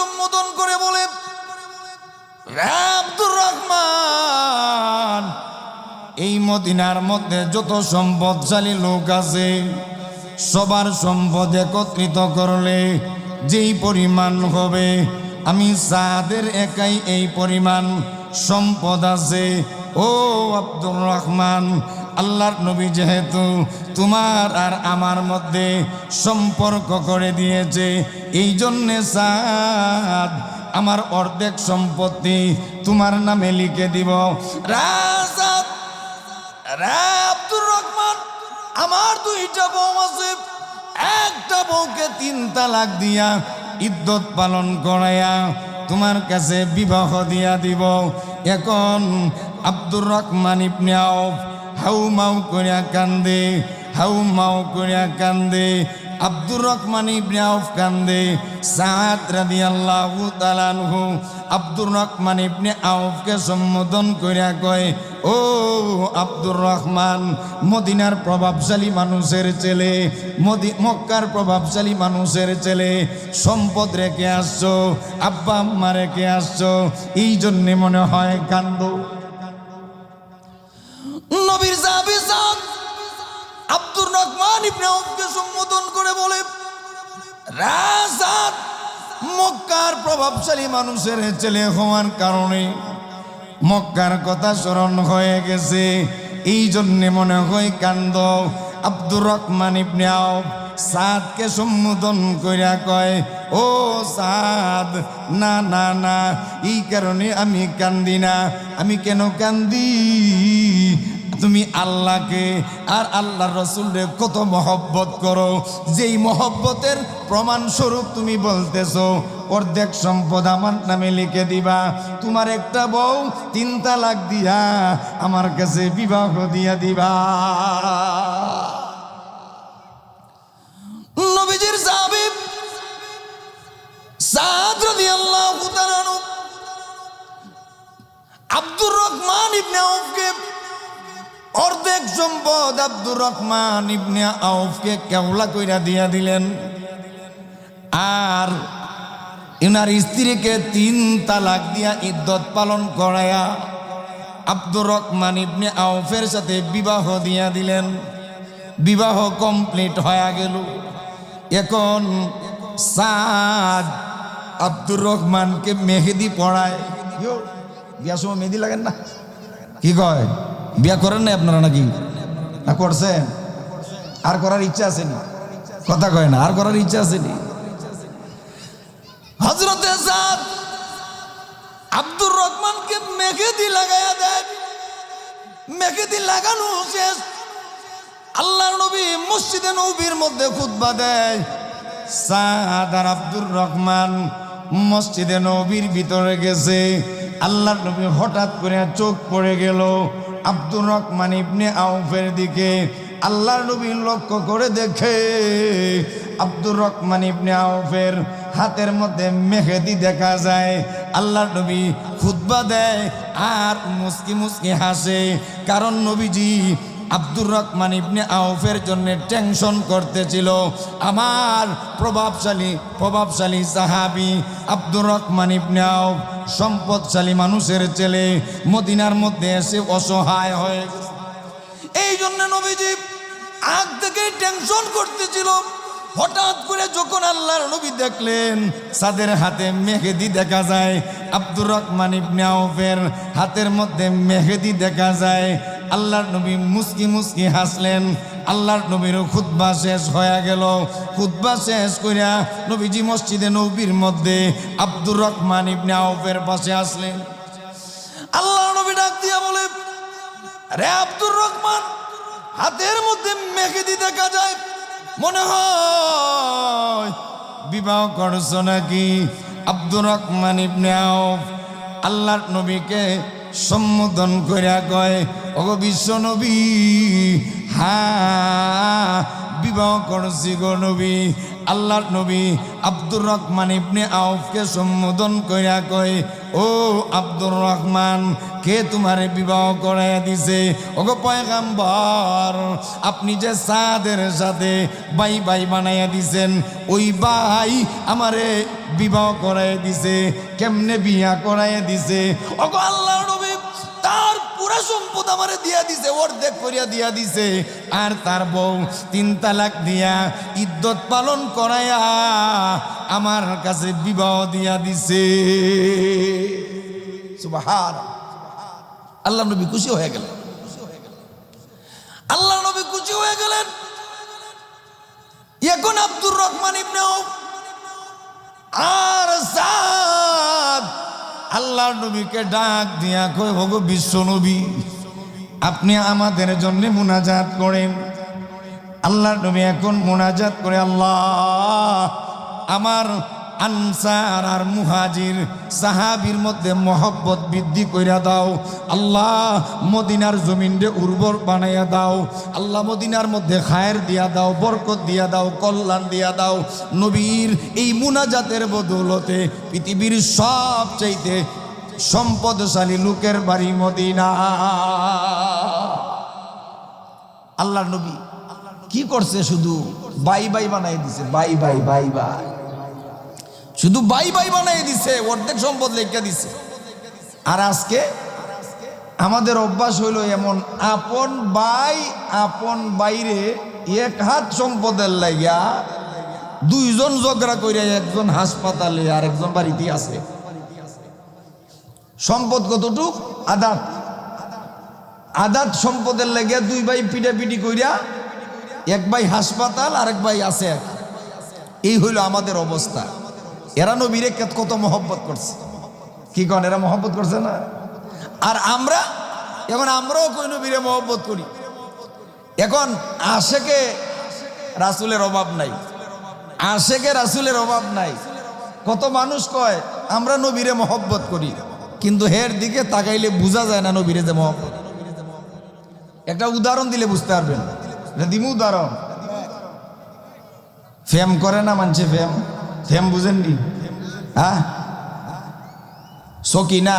সম্বোধন করে বলে আব্দুর রহমান, এই মদিনার মধ্যে যত সম্পদশালী লোক আছে, সবার সম্পদ একত্রিত করলে যেই পরিমাণ হবে, আমি সাদের একাই এই পরিমাণ সম্পদ আছে, ও আব্দুর রহমান আল্লাহর নবী যেহেতু তোমার আর আমার মধ্যে সম্পর্ক করে দিয়েছে, এই জন্যে সাদ আমার অর্ধেক সম্পত্তি তোমার নামে লিখে দিব। আমার দুইটা বউ আছে। একটা বউকে তিন তালাক দিয়া ইদ্যত পালন করাইয়া তোমার কাছে বিবাহ দিয়া দিব। এখন আব্দুর রহমান ইবনে আউফ হাউ মাউ করিয়া কান্দে, হাউ মাউ করিয়া কান্দে, আব্দুর রহমান ইবনে আউফ কান্দে সাদ রাদিয়াল্লাহু তাআলা আনহু আব্দুর রহমান ইবনে আউফকে সম্বোধন করিয়া কয়, ও আব্দুর রহমান, মদিনার প্রভাবশালী মানুষের ছেলে, মদি, মক্কার প্রভাবশালী মানুষের ছেলে, সম্পদ রেখে আসছো আব্বা আম্মা রেখে আসছো এই জন্যে মনে হয় কান্দ। আব্দুর রহমান ইবনে আউফকে সম্বোধন করে বলে, রাজাত মক্কার প্রভাবশালী মানুষের ছেলে হওয়ার কারণে মক্কার কথা স্মরণ হয়ে গেছে। এই জন্যে মনে হয় কান্দ আব্দুর রহমান ইবনে আউফ সাদকে সম্বোধন কইরা কয়, ও সাদ, না না না, এই কারণে আমি কান্দি না। আমি কেন কান্দি? তুমি আল্লাহকে আর আল্লাহর রসুলরে কত মহব্বত করো? যেই মহব্বতের প্রমাণ স্বরূপ তুমি বলতেছো, অর্ধেক সম্পদ আমার নামে লিখে দিবা। তোমার একটা বউ তিন তালাক দিয়া আমার কাছে বিবাহ দিয়া দিবা। নবীজির সাহাবী সাদ রাদিয়াল্লাহু তাআলা আব্দুর রহমান ইবনে আউফকে অর্ধেক সম্পদ আব্দুর রহমান ইবনে আউফকে কেওলা কইরা দিয়া দিলেন। আর ইনার স্ত্রীকে তিন তালাক দিয়া ইদ্যত পালন করায়া আব্দুর রহমান ইবনে আউফের সাথে বিবাহ দিয়া দিলেন। বিবাহ কমপ্লিট হয়ে গেল। এখন সাদ আব্দুর রহমানকে মেহেদি পড়ায়। বিয়ার সময় মেহেদি লাগেন না। কি কয়? বিয়া করেন না আপনারা নাকি? না, করছেন। আর করার ইচ্ছা আসেনি কথা কয় না, আর করার ইচ্ছা আসেনি হজরতে আব্দুর রহমানকে মেঘেদি লাগাইয়া দেয় মেঘেদি লাগানো শেষ। আল্লাহর নবী মসজিদে নবীর মধ্যে খুতবা দেয়। সাদ আর আব্দুর রহমান মসজিদে নবীর ভিতরে গেছে। আল্লাহর নবী হঠাৎ করে চোখ পড়ে গেল। আব্দুর রহমান ইবনে আউফের দিকে আল্লাহ নবী লক্ষ্য করে দেখে, আব্দুর রহমান ইবনে আউফের হাতের মধ্যে মেহেদি দেখা যায়। আল্লাহ নবী খুদ্া দেয় আর মুসকি মুসকি হাসে, কারণ নবীজি আব্দুর রহমান ইবনে আউফের জন্য টেনশন করতেছিল আমার প্রভাবশালী প্রভাবশালী সাহাবি আব্দুর রহমান ইবনে আউফ সম্পদশালী মানুষের ছেলে মদিনার মধ্যে এসে অসহায় হয়ে। এই জন্য নবীজি আগ থেকে টেনশন করতেছিল হঠাৎ করে যখন আল্লাহর নবী দেখলেন, সাদের হাতে মেহেদি দেখা যায়, আব্দুর রহমান ইবনে আউফের হাতের মধ্যে মেহেদি দেখা যায় আল্লাহর নবী মুসকি মুসকি হাসলেন। আল্লাহর নবীরও খুতবা শেষ হয়ে গেল। খুতবা শেষ করিয়া নবীজি মসজিদে নবীর মধ্যে আব্দুর রহমান ইবনে আউফের পাশে আসলেন। আল্লাহ নবী ডাক দিয়া বলে রে আব্দুর রহমান, হাতের মধ্যে মেহেদি দেখা যায়। মনে হয় বিবাহ করছ নাকি? আব্দুর রহমান ইবনে আউফ আল্লাহর নবীকে সম্বোধন করিয়া কয় অগ বিশ্ব নবী হ্যাঁ বিবাহ করছি গো নবী। আল্লাহর নবী আব্দুর রহমান ইবনে আউফকে সম্বোধন করিয়া কয়, ও আব্দুর রহমান, কে তোমারে বিবাহ করাইয়া দিছে? ওগো পয়গাম্বর, আপনি যে সাদের সাথে বাই বাই বানাইয়া দিছেন, ওই বাই আমারে বিবাহ করাইয়া দিছে, কেমনে বিয়া করাইয়া দিছে? ওগো আল্লাহ তার পুরা সম্পদ আমারে দিয়া দিছে, অর্ধেক করিয়া দিয়া দিছে। আর তার বউ তিন তালাক দিয়া ইদ্যত পালন করাইয়া আমার কাছে বিবাহ দিয়া দিছে। আল্লাহ নবী খুশি হয়ে গেলেন। আল্লাহ নবী খুশি হয়ে গেলেন। এখন আব্দুর রহমান ইবনে আর সাদ আল্লাহর নবীকে ডাক দিয়া কই হগো বিশ্ব নবী, আপনি আমাদের জন্য মোনাজাত করেন। আল্লাহর নবী এখন মোনাজাত করে, আল্লাহ, আমার আনসার আর মুহাজির সাহাবির মধ্যে মহব্বত বৃদ্ধি কইরা দাও। আল্লাহ মদিনার জমিনরে উর্বর বানাইয়া দাও। আল্লাহ মদিনার মধ্যে খায়ের দিয়া দাও, বরকত দিয়া দাও, কল্যাণ দিয়া দাও। নবীর এই মুনাজাতের বদৌলতে পৃথিবীর সব চাইতে সম্পদশালী লোকের বাড়ি মদিনা। আল্লাহ নবী কি করছে শুধু? বাই বাই বানাই দিছে, বাই বাই বাই বাই। শুধু বাই বাই বানাই দিছে, অর্ধেক সম্পদ লেখা দিছে। আর আজকে আমাদের অভ্যাস হইল এমন, আপন বাই, আপন বাইরে এক হাত সম্পদের লাগিয়া দুইজন ঝগড়া কইরা একজন হাসপাতালে আর একজন বাড়িতে আছে। সম্পদ কতটুক? আদাত। আদাত সম্পদের লাগিয়া দুই ভাই পিটাপিটি কইরা এক ভাই হাসপাতাল আর এক ভাই আছে। এই হইল আমাদের অবস্থা। এরা নবীরে কত মহব্বত করছে। কি কন, এরা মহব্বত করছে না? আর আমরা, এখন আমরাও কই নবীরে মহব্বত করি? এখন আশেকে রাসুলের অভাব নাই। আশেকে রাসুলের অভাব নাই। কত মানুষ কয়, আমরা নবীরে মহব্বত করি। কিন্তু হের দিকে তাকাইলে বোঝা যায় না নবীরে যে মহব্বত। একটা উদাহরণ দিলে বুঝতে পারবেন। দিমু উদাহরণ। ফেম করে না মানছে ফেম? ফেম বুঝেননি হ্যাঁ? সকিনা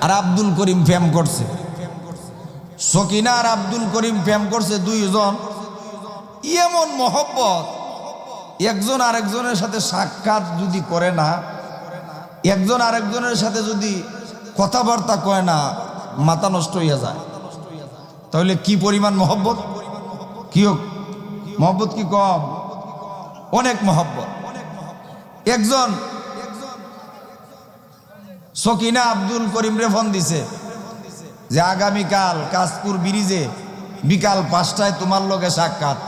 আর আব্দুল করিম ফেম করছে। সকিনা আর আব্দুল করিম ফেম করছে দুইজন। এমন মহব্বত। একজন আরেকজনের সাথে সাক্ষাৎ যদি করে না, একজন আরেকজনের সাথে যদি কথাবার্তা কয় না, মাথা নষ্ট হইয়া যায়। তাহলে কি পরিমাণ মহব্বত? কি হোক, মহব্বত কি কম? অনেক মহব্বত। একজন। সকিনা আব্দুল করিম রে ফোন দিছে যে আগামীকাল কাশপুর ব্রিজে বিকাল পাঁচটায় তোমার লোকে সাক্ষাৎ।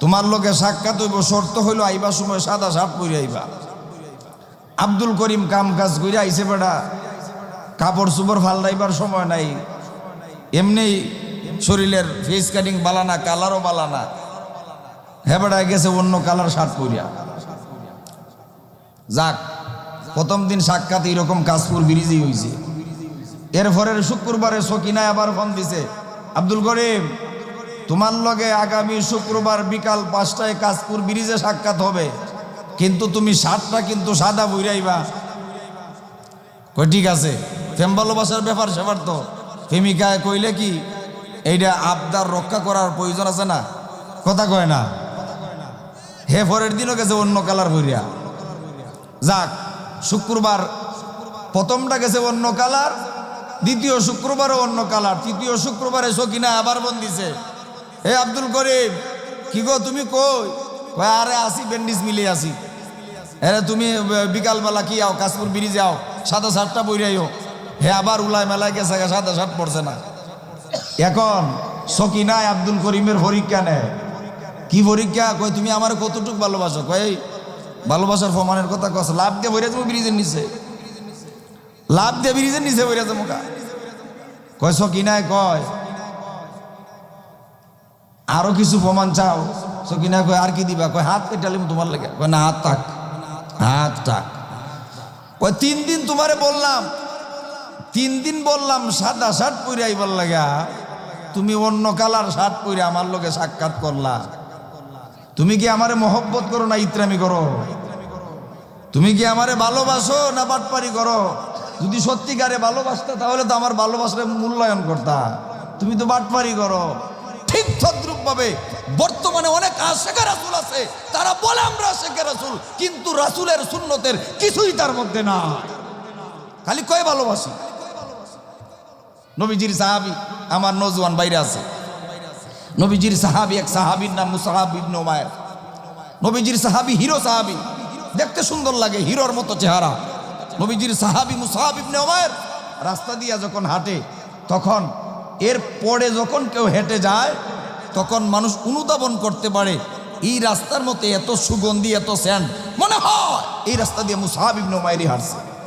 তোমার লোকে সাক্ষাৎ হইব, শর্ত হইল আইবা সময় সাদা শার্ট পরে আইবা। আব্দুল করিম কাম কাজ করে আইছে, বেটা, কাপড় চুপড় ফালদাইবার সময় নাই। এমনি শরীরের ফেস কাটিং বালানা কালারও বালানা। হ্যাঁ বেটা, গেছে অন্য কালার শার্ট পরিয়া যাক, প্রথম দিন সাক্ষাৎ এইরকম কাশপুর ব্রিজই হয়েছে এর পরের শুক্রবারে সকিনায় আবার ফোন দিছে, আব্দুল করিম, তোমার লগে আগামী শুক্রবার বিকাল পাঁচটায় কাশপুর ব্রিজে সাক্ষাৎ হবে। কিন্তু তুমি সাতটা কিন্তু সাদা বইরাইবা। কই, ঠিক আছে, প্রেম ভালোবাসার ব্যাপার সেবার তো। প্রেমিকায় কইলে কি এইটা আবদার রক্ষা করার প্রয়োজন আছে না? কথা কয় না। হে পরের দিনও গেছে অন্য কালার বইরা যাক, শুক্রবার প্রথমটা গেছে অন্য কালার, দ্বিতীয় শুক্রবারও অন্য কালার, তৃতীয় শুক্রবারে সকিনা আবার বন্দিছে। হে আব্দুল করিম, কি গো তুমি কই? কয়, আরে আসি, ব্যান্ডিজ মিলে আসি। হ্যাঁ তুমি বিকালবেলা কি আও, কাশপুর ব্রিজে যাও সাদা শার্টটা বইরাইও হে আবার উলায় মেলায় গেছে সাদা শার্ট পড়ছে না। এখন সকিনায় আব্দুল করিমের পরীক্ষা নেয় কি পরীক্ষা? কই তুমি আমার কতটুক ভালোবাসো? এই ভালোবাসার প্রমাণের কথা কস, লাভ দিয়ে বইরা যাব ব্রিজের নিচে। লাভ দিয়ে ব্রিজের নিচে বইরা যাব কা কয়, সকিনায় কয়, আরও কিছু প্রমাণ চাও? সকিনা কয়, আর কি দিবা? কয়, হাত কেটালিম তোমার লাগে। কয়, না, হাত থাক। হাত থাক। কয়, তিন দিন তোমারে বললাম, তিন দিন বললাম, সাদা শার্ট পরে আইবার লাগা। তুমি অন্য কালার শার্ট পরে আমার লগে সাক্ষাৎ করলা। তুমি কি আমারে মহব্বত করো না ইত্রামি করো? তুমি কি আমারে ভালোবাসো না বাটপারি করো? যদি সত্যিকারে ভালোবাসতা, তাহলে তো আমার ভালোবাসার মূল্যায়ন করতা। তুমি তো বাটপারি করো। ঠিক তদ্রুপ ভাবে বর্তমানে অনেক আশেখা রাসুল আছে, তারা বলে আমরা আশেখা রাসুল, কিন্তু রাসুলের সুন্নতের কিছুই তার মধ্যে না খালি কয় ভালোবাসি? নবীজির সাহাবি, আমার নজওয়ান বাইরে আছে। নবীজির সাহাবি এক সাহাবির নাম মুসাহাব ইবনে নবীজির সাহাবি হিরো সাহাবি। দেখতে সুন্দর লাগে, হিরোর মতো চেহারা। নবীজির সাহাবি মুসাহাব রাস্তা দিয়া যখন হাঁটে, তখন এর পরে যখন কেউ হেঁটে যায়, তখন মানুষ অনুধাবন করতে পারে, এই রাস্তার মতো এত সুগন্ধি, এত স্যান্ড। মনে হয় এই রাস্তা দিয়ে মুসাহাব ইবনে উমায়েরই হাঁটছে।